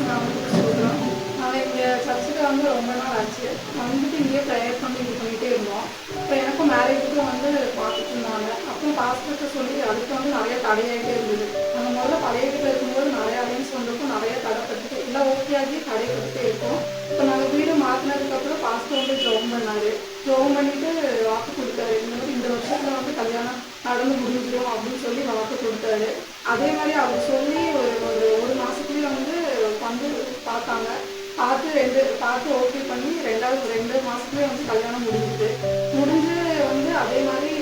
நான் நாமத்துக்கு சொல்கிறோம் இங்கே சர்ச்சுக்கு வந்து ரொம்ப நாள் ஆச்சு வந்துட்டு இங்கேயே ப்ரேயர் பண்ணி இது பண்ணிகிட்டே இருந்தோம் இப்போ எனக்கும் மேரேஜுக்கும் வந்து பார்த்துட்டு இருந்தாங்க அப்புறம் பாஸ்போர்ட்டை சொல்லி அதுக்கு வந்து நிறைய தடையாகிட்டே இருந்தது நம்ம முதல்ல பழைய வீட்டில் இருக்கும்போது நிறைய அலைன்ஸ் வந்திருக்கும் நிறைய தடைப்பட்டுட்டு எல்லாம் ஓகே ஆகி தடைப்பட்டுட்டே இருக்கும் இப்போ நாங்கள் வீடு மாற்றினதுக்கப்புறம் பாஸ்போர்ட் வந்து ஜோம் பண்ணார் ஜோம் பண்ணிட்டு வாக்கு கொடுத்தாரு இந்த மாதிரி இந்த வருஷத்தில் வந்து கல்யாணம் நடந்து முடிஞ்சிடும் அப்படின்னு சொல்லி வாக்கு கொடுத்தாரு அதே மாதிரி அவர் சொல்லி ஒரு பார்த்து ஓகே பண்ணி ரெண்டாவது ரெண்டு மாதத்துலேயே வந்து கல்யாணம் முடிஞ்சுது. முடிஞ்சு வந்து அதே மாதிரி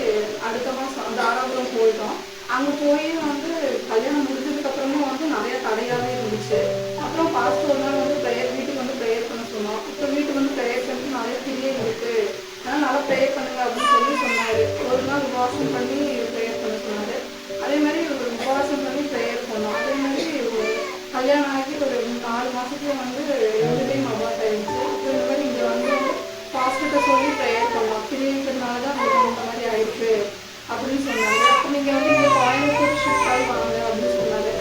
அடுத்த மாதம் தாராபுரம் போயிட்டோம். அங்கே போய் வந்து கல்யாணம் முடிஞ்சதுக்கப்புறமும் வந்து நிறைய தடையாவே இருந்துச்சு. அப்புறம் பாஸ்ட் ஒரு நாள் வந்து ப்ரேயர் வீட்டுக்கு வந்து ப்ரேயர் பண்ண சொன்னோம். இப்போ வீட்டுக்கு வந்து ப்ரேயர் பண்ணிட்டு நிறைய கிரியை இருக்குது அதனால் நல்லா ப்ரேயர் பண்ணுங்க அப்படின்னு சொல்லி சொன்னார். ஒரு நாள் உபவாசம் பண்ணி ஆகி ஒரு நாலு மாசத்துல வந்து ரெண்டு டைம் அபார்ட் ஆயிடுச்சு. அப்புறம் இந்த மாதிரி இங்க வந்து ஹாஸ்பிட்டல் சொல்லி ப்ரேயர் பண்ணோம். கிரியேட்டர்னால தான் உங்களுக்கு இந்த மாதிரி ஆயிருக்கு அப்படின்னு சொன்னாங்க. அப்போ நீங்க வந்து இங்க கோயம்புத்தூர் ஷிஃப்ட் ஆகி வாங்க அப்படின்னு சொன்னாரு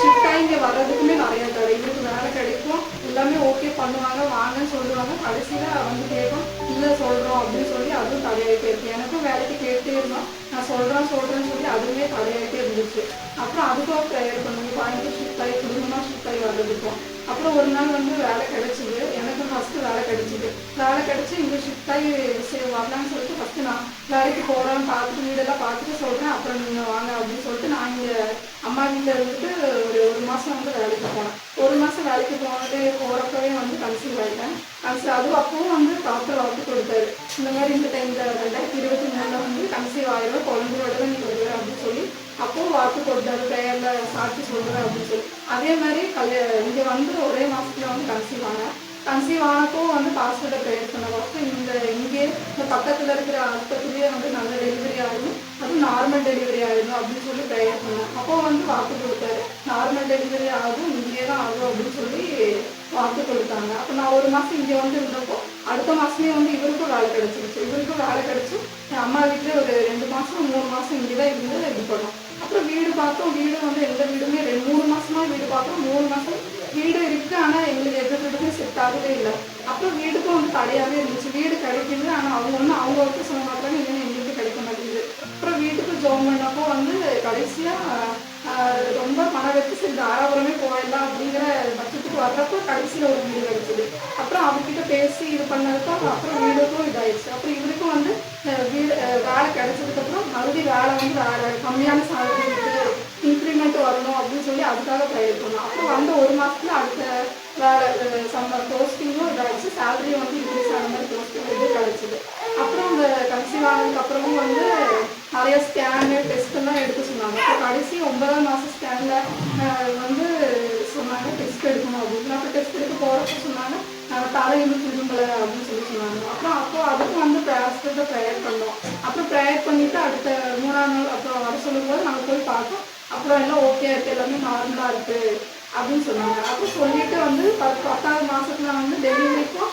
ஷிஃப்ட் ஆகி இங்க வர்றதுக்குமே நிறைய தடை. இவருக்கு வேலை கிடைக்கும். எல்லாமே ஓகே பண்ணுவாங்க வாங்கன்னு சொல்லுவாங்க. கடைசியில வந்து கேட்கும் இல்ல சொல்றோம் அப்படின்னு சொல்லி அதுவும் தடையாகிட்டே இருக்கு. எனக்கும் வேலைக்கு கேட்டே இருந்தோம். நான் சொல்றேன் சொல்றேன்னு சொல்லி அதுவுமே தடையாகிட்டே இருந்துச்சு. அப்புறம் அதுக்கும் ப்ரேயர் பண்ணுங்க கோயம்புத்தூர் ஷிஃப்ட் ஆகி குடும்பமா ஷிஃப்ட் ஆகி வர்றதுக்கும் அப்புறம் ஒரு நாள் வந்து வேலை கிடைச்சிது. எனக்கு ஃபர்ஸ்ட் வேலை கிடைச்சிது. வேலை கிடைச்சி இங்க ஷிஃப்ட் ஆகி சரி வரலாம்னு சொல்லிட்டு ஃபர்ஸ்ட் நான் வேலைக்கு போறான்னு பார்த்துட்டு வீடெல்லாம் பார்த்துட்டு சொல்றேன். அப்புறம் நீங்க வாங்க அப்படின்னு சொல்லிட்டு நான் இருந்துட்டு ஒரு ஒரு மாதம் வந்து வேலைக்கு போனேன். ஒரு மாதம் வேலைக்கு போனது போகிறப்பவே வந்து கன்சீவ் ஆகிட்டேன் கன்சீவ் அதுவும் அப்பவும் வந்து டாக்டர் வளர்த்து கொடுத்தாரு. இந்த மாதிரி இந்த டைமில் ரெண்டாயிரத்தி இருபத்தி மூணில் வந்து கன்சீவ் ஆயிடும் குழந்தையோட தான் நீ வருவ அப்படின்னு சொல்லி அப்பவும் வாக்கு கொடுத்தாரு ப்ரேயர்ல சாட்சி சொல்கிறேன் அப்படின்னு சொல்லி. அதே மாதிரி கல்ய இங்கே வந்து ஒரே மாதத்தில் வந்து கன்சீவ் ஆனேன். கன்சீவ் ஆனப்போ வந்து ஹாஸ்பிட்டல் ப்ரேயர் பண்ணப்போ இந்த இங்கே இந்த பக்கத்தில் இருக்கிற ஆஸ்பத்திரியே வந்து நல்ல டெலிவரி ஆகிடும் அதுவும் நார்மல் டெலிவரி ஆகிடும் அப்படின்னு சொல்லி ப்ரேயர் பண்ணேன். அப்போ வந்து வாக்கு கொடுத்தாரு. நார்மல் டெலிவரி ஆகும் இங்கே தான் ஆகும் அப்படின்னு சொல்லி வாக்கு கொடுத்தாங்க. அப்போ நான் ஒரு மாதம் இங்கே வந்து இருந்தப்போ அடுத்த மாதமே வந்து இவருக்கும் வேலை கிடச்சிருச்சு. இவருக்கும் வேலை கிடச்சி என் அம்மா வீட்டிலே ஒரு ரெண்டு மாதம் மூணு மாதம் இங்கே தான் இருந்து இது பண்ணோம். அப்புறம் வீடு பார்த்தோம். வீடு வந்து எந்த வீடுமே ரெண்டு மூணு மாதமாக வீடு பார்த்தோம். மூணு மாதம் வீடு இருக்குது ஆனா எங்களுக்கு எந்த வீடுமே செட் ஆகவே இல்லை. அப்புறம் வீடுக்கும் வந்து தடையாகவே இருந்துச்சு. வீடு கிடைக்குது ஆனா அவங்க வந்து அவங்க ஒர்க்கு சொல்ல மாட்டாங்க இல்லைன்னு எங்களுக்கு கிடைக்க மாட்டேங்குது. அப்புறம் வீட்டுக்கு ஜோம் பண்ணப்போ வந்து கடைசியா ஆஹ், ரொம்ப மன வெச்சு சரி தாராபுரமே போயிடலாம் அப்படிங்கிற பட்சத்துக்கு வர்றப்போ கடைசியில ஒரு வீடு கிடைச்சிது. அப்புறம் அவர்கிட்ட பேசி இது பண்ணதுக்கும் அப்புறம் வீடுக்கும் இதாயிடுச்சு. அப்புறம் இவருக்கும் வந்து வீடு வேலை கிடைச்சதுக்கப்புறம் மறுபடியும் வேலை வந்து கம்மியான salary அப்படின்னு சொல்லி அதுக்காக ட்ரையல் பண்ணோம். அப்புறம் வந்த ஒரு மாசத்துல அடுத்த வேலை சம்ம போஸ்டிங்கும் இதாகிடுச்சு சேலரியும் வந்து இன்க்ரீஸ் ஆன மாதிரி போஸ்டிங் இது கிடச்சிது. அப்புறம் இந்த கன்சீவ் ஆனதுக்கு அப்புறமும் வந்து நிறைய ஸ்கேனு டெஸ்ட்டெல்லாம் எடுத்து எடுக்க சொன்னாங்க. அப்புறம் கடைசி ஒன்பதாம் மாதம் ஸ்கேனில் வந்து சொன்னாங்க டெஸ்ட் எடுக்கணும் அப்படின்னு. அப்புறம் டெஸ்ட் எடுக்க போகிறப்ப சொன்னாங்க நாங்கள் தலை திரும்பலை அப்படின்னு சொல்லி சொன்னாங்க. அப்புறம் அப்போ அதுக்கும் வந்து ஹாஸ்பிட்டல் ப்ரேயர் பண்ணோம். அப்புறம் ப்ரேயர் பண்ணிவிட்டு அடுத்த மூணாம் நாள் அப்புறம் வர சொல்லும்போது நாங்கள் போய் பார்த்தோம். அப்புறம் எல்லாம் ஓகே இருக்குது எல்லாமே நார்மலாக இருக்குது அப்படின்னு சொன்னாங்க. அப்போ சொல்லிட்டு வந்து பத்து பத்தாவது மாதத்தில் வந்து டெலிவரிக்கும்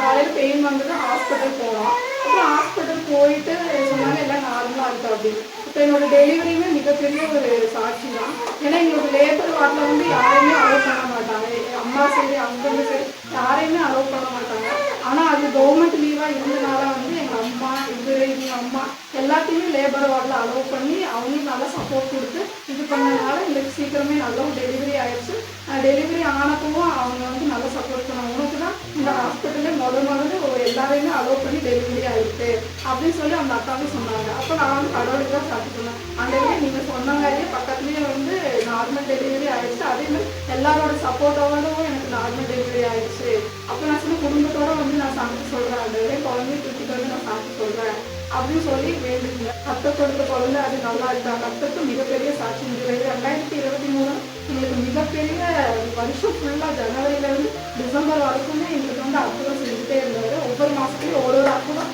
காலையில் பெயின் வந்துட்டு ஹாஸ்பிட்டல் போனோம். அப்புறம் ஹாஸ்பிட்டல் போயிட்டு சொன்னாங்க எல்லாம் நார்மலாக இருக்கு அப்படின்னு. இப்போ என்னோட டெலிவரியுமே மிகப்பெரிய ஒரு சாட்சி தான் ஏன்னா எங்களோட லேபர் வார்டில் வந்து யாருமே அலோவ் பண்ண மாட்டாங்க. அம்மா சரி அங்கே சரி யாரையுமே அலோவ் பண்ண மாட்டாங்க ஆனா அது கவர்மெண்ட் லீவா இருந்தனால வந்து எங்க அம்மா இவரு இவங்க அம்மா எல்லாத்தையுமே லேபர் வார்டில் அலோவ் பண்ணி அவங்களுக்கு நல்லா சப்போர்ட் கொடுத்து இது பண்ணனால எங்களுக்கு சீக்கிரமே நல்லா டெலிவரி ஆயிடுச்சு. டெலிவரி ஆனப்பவும் அவங்க வந்து நல்லா சப்போர்ட் பண்ணாங்க. உனக்கு தான் இந்த ஹாஸ்பிட்டல்ல முத முதல்ல எல்லாரையுமே அலோவ் பண்ணி டெலிவரி ஆயிருக்கு அப்படின்னு சொல்லி அந்த அக்காவும் சொன்னாங்க. அப்போ நான் வந்து கடவுளுக்கு தான் சாப்பிட்டு சொன்னேன். அந்த நீங்கள் சொன்ன மாதிரியே வந்து நார்மல் டெலிவரி ஆயிடுச்சு. அதே மாதிரி எல்லாரோட சப்போர்ட்டோடவும் எனக்கு நார்மல் டெலிவரி ஆயிடுச்சு. அப்போ நான் சொன்ன குடும்பத்தோட வந்து நான் சமைச்சு சொல்கிறேன் அந்த குழந்தைய தூக்கிட்டு வந்து நான் சமைச்சு சொல்கிறேன் அப்படின்னு சொல்லி வேண்டுங்க. கத்த கொடுத்த குழந்தை அது நல்லா இருக்கா? ரத்தத்துக்கு மிகப்பெரிய சாட்சி இந்த ரெண்டாயிரத்தி இருபத்தி மூணு எங்களுக்கு மிகப்பெரிய வருஷம் ஃபுல்லா ஜனவரியிலேருந்து டிசம்பர் வரைக்குமே எங்களுக்கு வந்து அற்புதம் செஞ்சுட்டே இருந்தாரு. ஒவ்வொரு மாதத்துலையும் ஒரு ஒரு அற்புதம்.